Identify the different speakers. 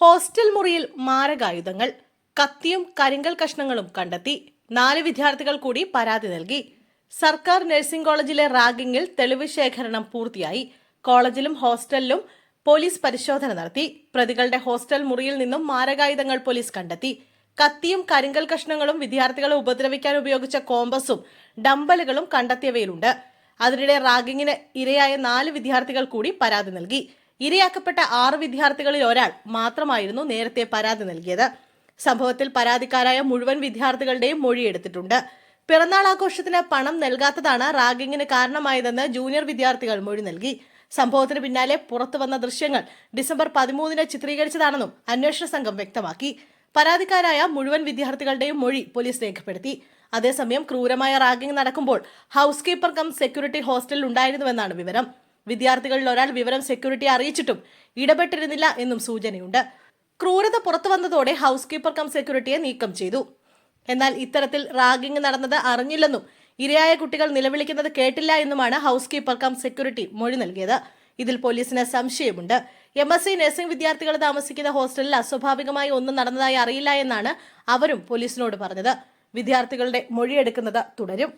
Speaker 1: Hostel മുറിയിൽ മാരകായുധങ്ങൾ കത്തിയും കരിങ്കൽ കഷ്ണങ്ങളും കണ്ടെത്തി നാല് വിദ്യാർത്ഥികൾ കൂടി പരാതി നൽകി. സർക്കാർ നഴ്സിംഗ് കോളേജിലെ റാഗിംഗിൽ തെളിവ് ശേഖരണം പൂർത്തിയായി. കോളേജിലും ഹോസ്റ്റലിലും പോലീസ് പരിശോധന നടത്തി. പ്രതികളുടെ ഹോസ്റ്റൽ മുറിയിൽ നിന്നും മാരകായുധങ്ങൾ പോലീസ് കണ്ടെത്തി. കത്തിയും കരിങ്കൽ കഷ്ണങ്ങളും വിദ്യാർത്ഥികളെ ഉപദ്രവിക്കാൻ ഉപയോഗിച്ച കോമ്പസും ഡമ്പലുകളും കണ്ടെത്തിയവയിലുണ്ട്. അതിനിടെ റാഗിങ്ങിന് ഇരയായ നാല് വിദ്യാർത്ഥികൾ കൂടി പരാതി നൽകി. ഇരയാക്കപ്പെട്ട ആറ് വിദ്യാർത്ഥികളിൽ ഒരാൾ മാത്രമായിരുന്നു നേരത്തെ പരാതി നൽകിയത്. സംഭവത്തിൽ പരാതിക്കാരായ മുഴുവൻ വിദ്യാർത്ഥികളുടെയും മൊഴിയെടുത്തിട്ടുണ്ട് പിറന്നാൾ ആഘോഷത്തിന് പണം നൽകാത്തതാണ് റാഗിങ്ങിന് കാരണമായതെന്ന് ജൂനിയർ വിദ്യാർത്ഥികൾ മൊഴി നൽകി. സംഭവത്തിന് പിന്നാലെ പുറത്തുവന്ന ദൃശ്യങ്ങൾ ഡിസംബർ പതിമൂന്നിന് ചിത്രീകരിച്ചതാണെന്നും അന്വേഷണ സംഘം വ്യക്തമാക്കി. പരാതിക്കാരായ മുഴുവൻ വിദ്യാർത്ഥികളുടെയും മൊഴി പോലീസ് രേഖപ്പെടുത്തി. അതേസമയം ക്രൂരമായ റാഗിംഗ് നടക്കുമ്പോൾ ഹൗസ് കീപ്പർ കം സെക്യൂരിറ്റി ഹോസ്റ്റലിൽ ഉണ്ടായിരുന്നുവെന്നാണ് വിവരം. വിദ്യാർത്ഥികളിൽ ഒരാൾ വിവരം സെക്യൂരിറ്റിയെ അറിയിച്ചിട്ടും ഇടപെട്ടിരുന്നില്ല എന്നും സൂചനയുണ്ട്. ക്രൂരത പുറത്തു വന്നതോടെ ഹൗസ് കീപ്പർ കം സെക്യൂരിറ്റിയെ നീക്കം ചെയ്തു. എന്നാൽ ഇത്തരത്തിൽ റാഗിംഗ് നടന്നത് അറിഞ്ഞില്ലെന്നും ഇരയായ കുട്ടികൾ നിലവിളിക്കുന്നത് കേട്ടില്ല എന്നുമാണ് ഹൗസ് കീപ്പർ കം സെക്യൂരിറ്റി മൊഴി നൽകിയത്. ഇതിൽ പോലീസിന് സംശയമുണ്ട്. എം എസ് സി നഴ്സിംഗ് വിദ്യാർത്ഥികൾ താമസിക്കുന്ന ഹോസ്റ്റലിൽ അസ്വാഭാവികമായി ഒന്നും നടന്നതായി അറിയില്ല എന്നാണ് അവരും പോലീസിനോട് പറഞ്ഞത്. വിദ്യാർത്ഥികളുടെ മൊഴിയെടുക്കുന്നത് തുടരും.